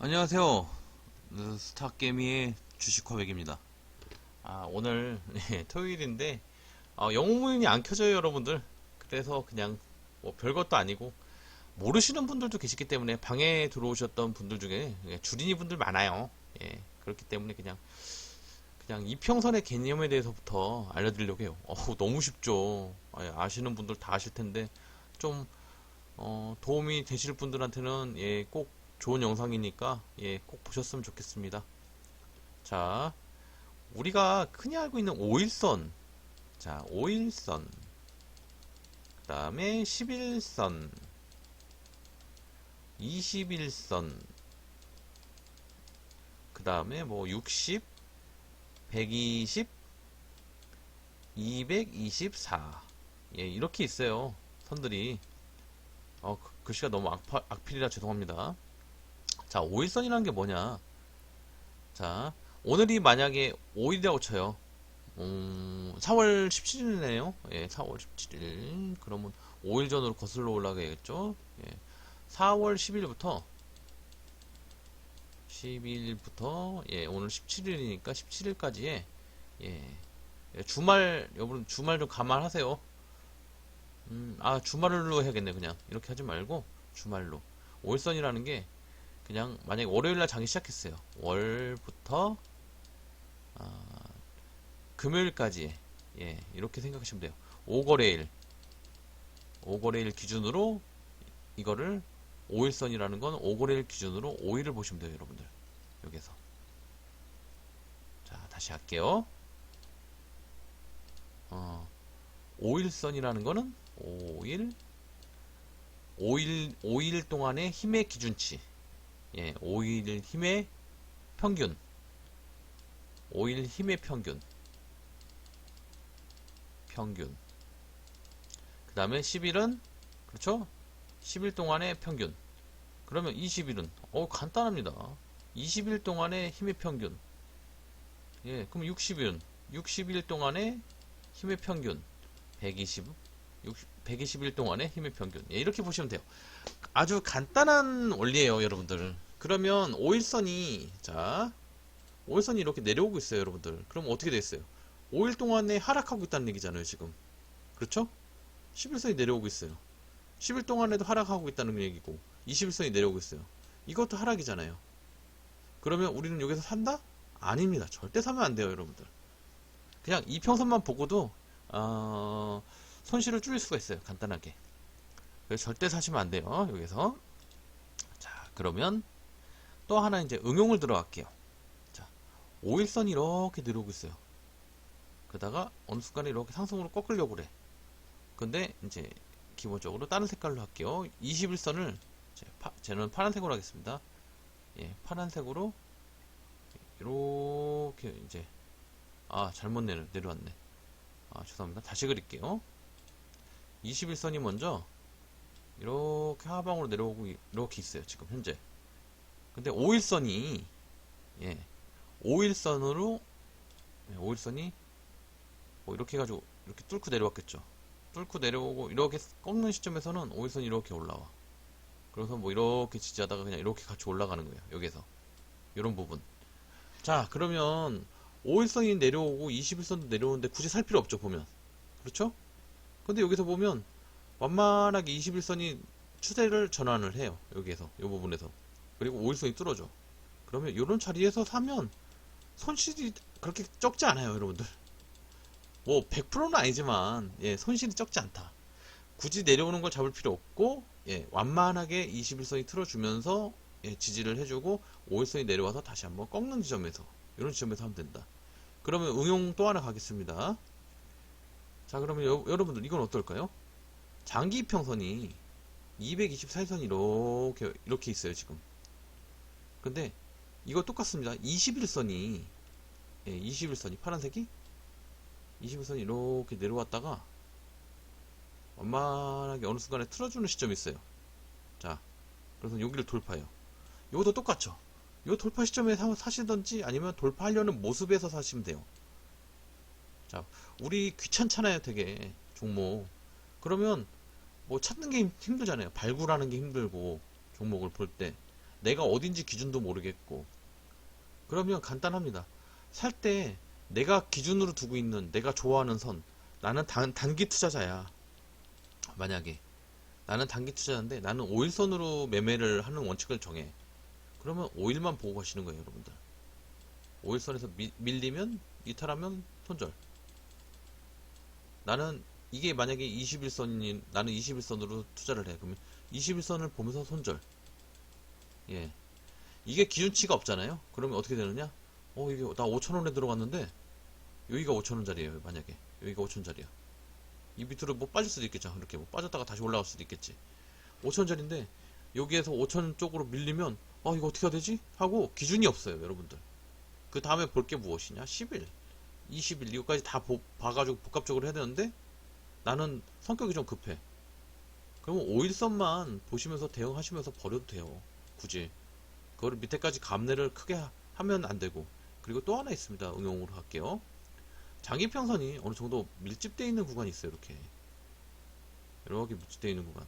안녕하세요. 그 스타게미의 주식화백입니다. 아, 오늘 예, 토요일인데 아, 영문이 안 켜져요, 여러분들. 그래서 그냥 뭐 별것도 아니고 모르시는 분들도 계시기 때문에 방에 들어오셨던 분들 중에 예, 주린이 분들 많아요. 예, 그렇기 때문에 그냥 그냥 이평선의 개념에 대해서부터 알려드리려고 해요. 어우, 너무 쉽죠. 아, 아시는 분들 다 아실 텐데 좀 어, 도움이 되실 분들한테는 예, 꼭 좋은 영상이니까 예, 꼭 보셨으면 좋겠습니다. 자, 우리가 흔히 알고 있는 5일선. 자, 5일선. 그 다음에 11선. 21선. 그 다음에 뭐 60, 120, 224. 예, 이렇게 있어요. 선들이. 어, 그- 글씨가 너무 악파, 악필이라 죄송합니다. 자, 5일선이라는 게 뭐냐? 자, 오늘이 만약에 5일이라고 쳐요. 음, 4월 17일이네요. 예, 4월 17일. 그러면 5일 전으로 거슬러 올라가야겠죠? 예. 4월 10일부터 12일부터 예, 오늘 17일이니까 17일까지의 예, 예, 주말 여러분 주말 좀 감안하세요. 음, 아, 주말로 해야겠네, 그냥. 이렇게 하지 말고 주말로. 5일선이라는 게 그냥 만약에 월요일 날 장이 시작했어요. 월부터 아, 금요일까지 예 이렇게 생각하시면 돼요. 5거래일 5거래일 기준으로 이거를 5일선이라는 건 5거래일 기준으로 5일을 보시면 돼요, 여러분들. 여기서 자 다시 할게요. 어, 5일선이라는 거는 5일 5일 5일 동안의 힘의 기준치 예, 5일 힘의 평균. 5일 힘의 평균. 평균. 그 다음에 10일은, 그렇죠? 10일 동안의 평균. 그러면 20일은, 어, 간단합니다. 20일 동안의 힘의 평균. 예, 그럼 60일은, 60일 동안의 힘의 평균. 120, 60, 120일 동안의 힘의 평균. 예, 이렇게 보시면 돼요. 아주 간단한 원리예요, 여러분들. 그러면 5일선이 자, 5일선이 이렇게 내려오고 있어요, 여러분들. 그럼 어떻게 됐어요? 5일 동안에 하락하고 있다는 얘기잖아요, 지금. 그렇죠? 11선이 내려오고 있어요. 10일 동안에도 하락하고 있다는 얘기고 21선이 내려오고 있어요. 이것도 하락이잖아요. 그러면 우리는 여기서 산다? 아닙니다. 절대 사면 안 돼요, 여러분들. 그냥 이평선만 보고도 어, 손실을 줄일 수가 있어요, 간단하게. 그래서 절대 사시면 안 돼요. 여기서. 자, 그러면 또 하나 이제 응용을 들어갈게요. 자, 5일선이 이렇게 내려오고 있어요. 그러다가 어느 순간에 이렇게 상승으로 꺾으려고 그래. 근데 이제 기본적으로 다른 색깔로 할게요. 21선을 저는 파란색으로 하겠습니다. 예, 파란색으로 이렇게 이제 아 잘못 내려, 내려왔네. 아 죄송합니다. 다시 그릴게요. 21선이 먼저 이렇게 하방으로 내려오고 이렇게 있어요 지금 현재. 근데 5일선이 예 5일선으로 예, 5일선이 뭐 이렇게 해가지고 이렇게 뚫고 내려왔겠죠. 뚫고 내려오고 이렇게 꺾는 시점에서는 5일선이 이렇게 올라와. 그래서 뭐 이렇게 지지하다가 그냥 이렇게 같이 올라가는 거예요 여기서. 이런 부분. 자 그러면 5일선이 내려오고 21선도 내려오는데 굳이 살 필요 없죠 보면. 그렇죠 근데 여기서 보면 완만하게 21선이 추세를 전환을 해요. 여기에서, 이 부분에서. 그리고 5일선이 뚫어져. 그러면 이런 자리에서 사면 손실이 그렇게 적지 않아요, 여러분들. 뭐 100%는 아니지만 예, 손실이 적지 않다. 굳이 내려오는 걸 잡을 필요 없고 예, 완만하게 21선이 틀어주면서 예, 지지를 해주고 5일선이 내려와서 다시 한번 꺾는 지점에서 이런 지점에서 하면 된다. 그러면 응용 또 하나 가겠습니다. 자, 그러면 여, 여러분들 이건 어떨까요? 장기 평선이 224일선이 이렇게 이렇게 있어요 지금. 근데 이거 똑같습니다. 21선이 예, 21선이 파란색이 21선이 이렇게 내려왔다가 완만하게 어느 순간에 틀어주는 시점이 있어요. 자, 그래서 여기를 돌파해요. 이것도 똑같죠. 이 돌파 시점에 사- 사시던지 아니면 돌파하려는 모습에서 사시면 돼요. 자, 우리 귀찮잖아요, 되게 종목. 그러면 뭐 찾는 게 힘- 힘들잖아요. 발굴하는 게 힘들고 종목을 볼 때 내가 어딘지 기준도 모르겠고 그러면 간단합니다. 살 때 내가 기준으로 두고 있는 내가 좋아하는 선 나는 단, 단기 투자자야. 만약에 나는 단기 투자자인데 나는 5일선으로 매매를 하는 원칙을 정해. 그러면 5일만 보고 가시는 거예요, 여러분들. 5일선에서 밀리면 이탈하면 손절. 나는 이게 만약에 21선이 나는 21선으로 투자를 해. 그러면 21선을 보면서 손절. 예. 이게 기준치가 없잖아요. 그러면 어떻게 되느냐? 어, 이게 나 5천원에 들어갔는데 여기가 5천원짜리예요. 만약에 여기가 5천원짜리야. 이 밑으로 뭐 빠질 수도 있겠죠. 이렇게 뭐 빠졌다가 다시 올라갈 수도 있겠지. 5천원짜리인데 여기에서 5천원 쪽으로 밀리면 아 이거 어떻게 해야 되지? 하고 기준이 없어요, 여러분들. 그 다음에 볼 게 무엇이냐? 10일, 20일 이거까지 다 보- 봐가지고 복합적으로 해야 되는데 나는 성격이 좀 급해. 그러면 5일선만 보시면서 대응하시면서 버려도 돼요. 굳이. 그거를 밑에까지 감내를 크게 하- 하면 안 되고. 그리고 또 하나 있습니다. 응용으로 할게요. 장기평선이 어느 정도 밀집되어 있는 구간이 있어요. 이렇게. 이렇게 밀집되어 있는 구간.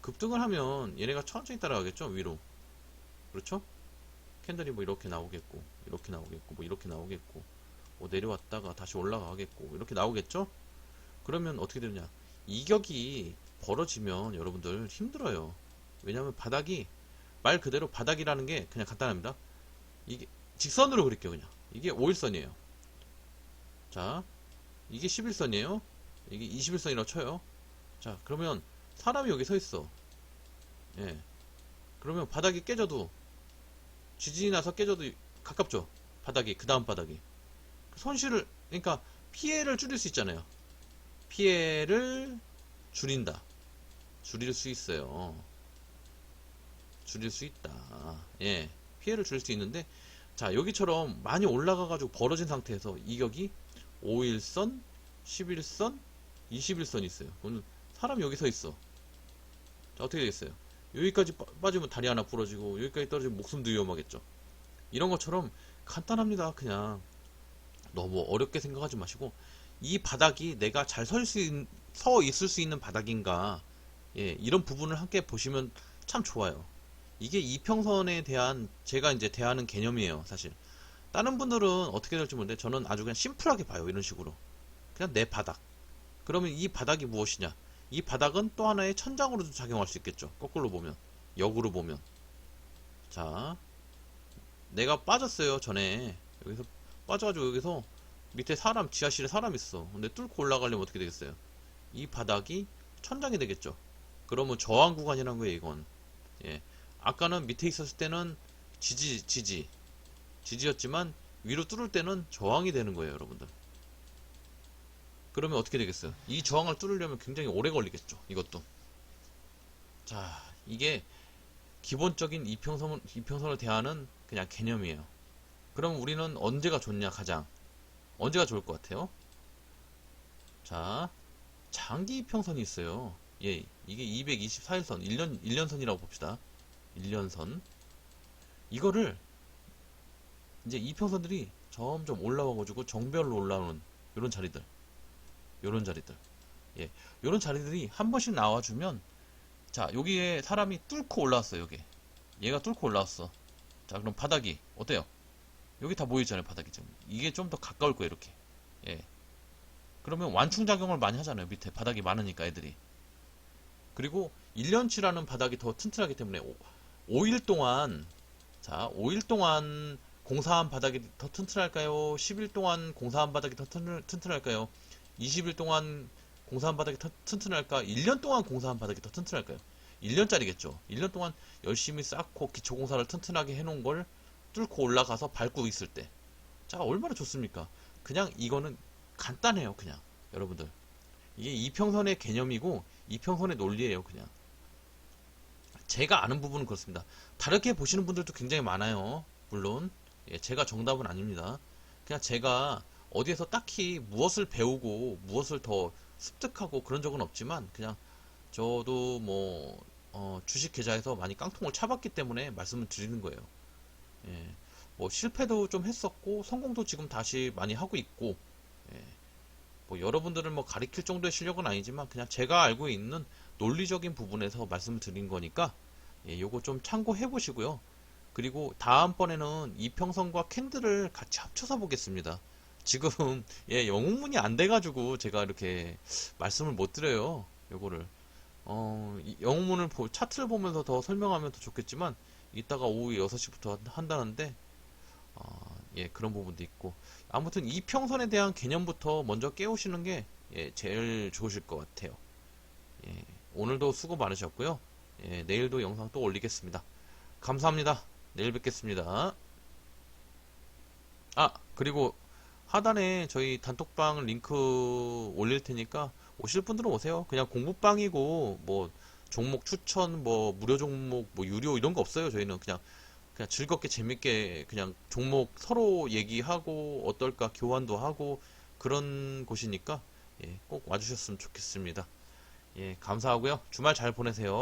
급등을 하면 얘네가 천천히 따라가겠죠. 위로. 그렇죠? 캔들이 뭐 이렇게 나오겠고, 이렇게 나오겠고, 뭐 이렇게 나오겠고, 뭐 내려왔다가 다시 올라가겠고, 이렇게 나오겠죠? 그러면 어떻게 되느냐? 이격이 벌어지면 여러분들 힘들어요. 왜냐하면 바닥이 말 그대로 바닥이라는 게 그냥 간단합니다. 이게 직선으로 그릴게요, 그냥. 이게 5일선이에요. 자, 이게 11선이에요. 이게 21선이라고 쳐요. 자, 그러면 사람이 여기 서 있어. 예. 그러면 바닥이 깨져도 지진이 나서 깨져도 가깝죠. 바닥이 그 다음 바닥이 손실을 그러니까 피해를 줄일 수 있잖아요. 피해를 줄인다. 줄일 수 있어요. 줄일 수 있다. 예. 피해를 줄일 수 있는데, 자, 여기처럼 많이 올라가 가지고 벌어진 상태에서 이격이 5일선, 11선, 21선이 있어요. 오늘 사람이 여기 서 있어. 자, 어떻게 되겠어요? 여기까지 빠- 빠지면 다리 하나 부러지고, 여기까지 떨어지면 목숨도 위험하겠죠. 이런 것처럼 간단합니다. 그냥. 너무 어렵게 생각하지 마시고, 이 바닥이 내가 잘설 수, 서 있을 수 있는 바닥인가, 예, 이런 부분을 함께 보시면 참 좋아요. 이게 이평선에 대한 제가 이제 대하는 개념이에요, 사실. 다른 분들은 어떻게 될지 모르는데 저는 아주 그냥 심플하게 봐요, 이런 식으로. 그냥 내 바닥. 그러면 이 바닥이 무엇이냐? 이 바닥은 또 하나의 천장으로도 작용할 수 있겠죠. 거꾸로 보면. 역으로 보면. 자, 내가 빠졌어요, 전에. 여기서 빠져가지고 여기서 밑에 사람, 지하실에 사람 있어. 근데 뚫고 올라가려면 어떻게 되겠어요? 이 바닥이 천장이 되겠죠. 그러면 저항 구간이라는 거예요, 이건. 예. 아까는 밑에 있었을 때는 지지, 지지. 지지였지만 위로 뚫을 때는 저항이 되는 거예요, 여러분들. 그러면 어떻게 되겠어요? 이 저항을 뚫으려면 굉장히 오래 걸리겠죠, 이것도. 자, 이게 기본적인 이평선, 이평선을 대하는 그냥 개념이에요. 그럼 우리는 언제가 좋냐, 가장? 언제가 좋을 것 같아요? 자, 장기 이평선이 있어요. 예, 이게 224일선, 1년, 1년선이라고 봅시다. 1년선. 이거를 이제 이평선들이 점점 올라와가지고 정별로 올라오는 요런 자리들. 요런 자리들. 예, 요런 자리들이 한 번씩 나와주면 자, 여기에 사람이 뚫고 올라왔어요, 여기. 얘가 뚫고 올라왔어. 자, 그럼 바닥이 어때요? 여기 다 모여있잖아요, 바닥이 지금. 이게 좀 더 가까울 거예요, 이렇게. 예. 그러면 완충작용을 많이 하잖아요, 밑에. 바닥이 많으니까, 애들이. 그리고 1년치라는 바닥이 더 튼튼하기 때문에 5, 일 동안, 자, 5일 동안 공사한 바닥이 더 튼튼할까요? 10일 동안 공사한 바닥이 더 튼, 튼튼할까요? 20일 동안 공사한 바닥이 더 튼튼할까? 1년 동안 공사한 바닥이 더 튼튼할까요? 1년짜리겠죠. 1년 동안 열심히 쌓고 기초공사를 튼튼하게 해놓은 걸 뚫고 올라가서 밟고 있을 때. 자, 얼마나 좋습니까? 그냥 이거는 간단해요, 그냥. 여러분들. 이게 이평선의 개념이고, 이평선의 논리예요, 그냥. 제가 아는 부분은 그렇습니다. 다르게 보시는 분들도 굉장히 많아요. 물론. 예, 제가 정답은 아닙니다. 그냥 제가 어디에서 딱히 무엇을 배우고, 무엇을 더 습득하고 그런 적은 없지만, 그냥 저도 뭐, 어, 주식 계좌에서 많이 깡통을 차봤기 때문에 말씀을 드리는 거예요. 예, 뭐 실패도 좀 했었고 성공도 지금 다시 많이 하고 있고 예, 뭐 여러분들을 뭐 가리킬 정도의 실력은 아니지만 그냥 제가 알고 있는 논리적인 부분에서 말씀을 드린 거니까 예, 요거 좀 참고해 보시고요. 그리고 다음번에는 이평선과 캔들을 같이 합쳐서 보겠습니다. 지금 예 영웅문이 안 돼가지고 제가 이렇게 말씀을 못 드려요. 요거를 어이 영웅문을 보, 차트를 보면서 더 설명하면 더 좋겠지만 이따가 오후 6시부터 한다는데 어, 예 그런 부분도 있고 아무튼 이평선에 대한 개념부터 먼저 깨우시는 게 예, 제일 좋으실 것 같아요. 예, 오늘도 수고 많으셨고요. 예, 내일도 영상 또 올리겠습니다. 감사합니다. 내일 뵙겠습니다. 아, 그리고 하단에 저희 단톡방 링크 올릴 테니까 오실 분들은 오세요. 그냥 공부방이고 뭐 종목 추천 뭐 무료 종목 뭐 유료 이런 거 없어요. 저희는 그냥 그냥 즐겁게 재밌게 그냥 종목 서로 얘기하고 어떨까 교환도 하고 그런 곳이니까 예, 꼭 와주셨으면 좋겠습니다. 예, 감사하고요. 주말 잘 보내세요.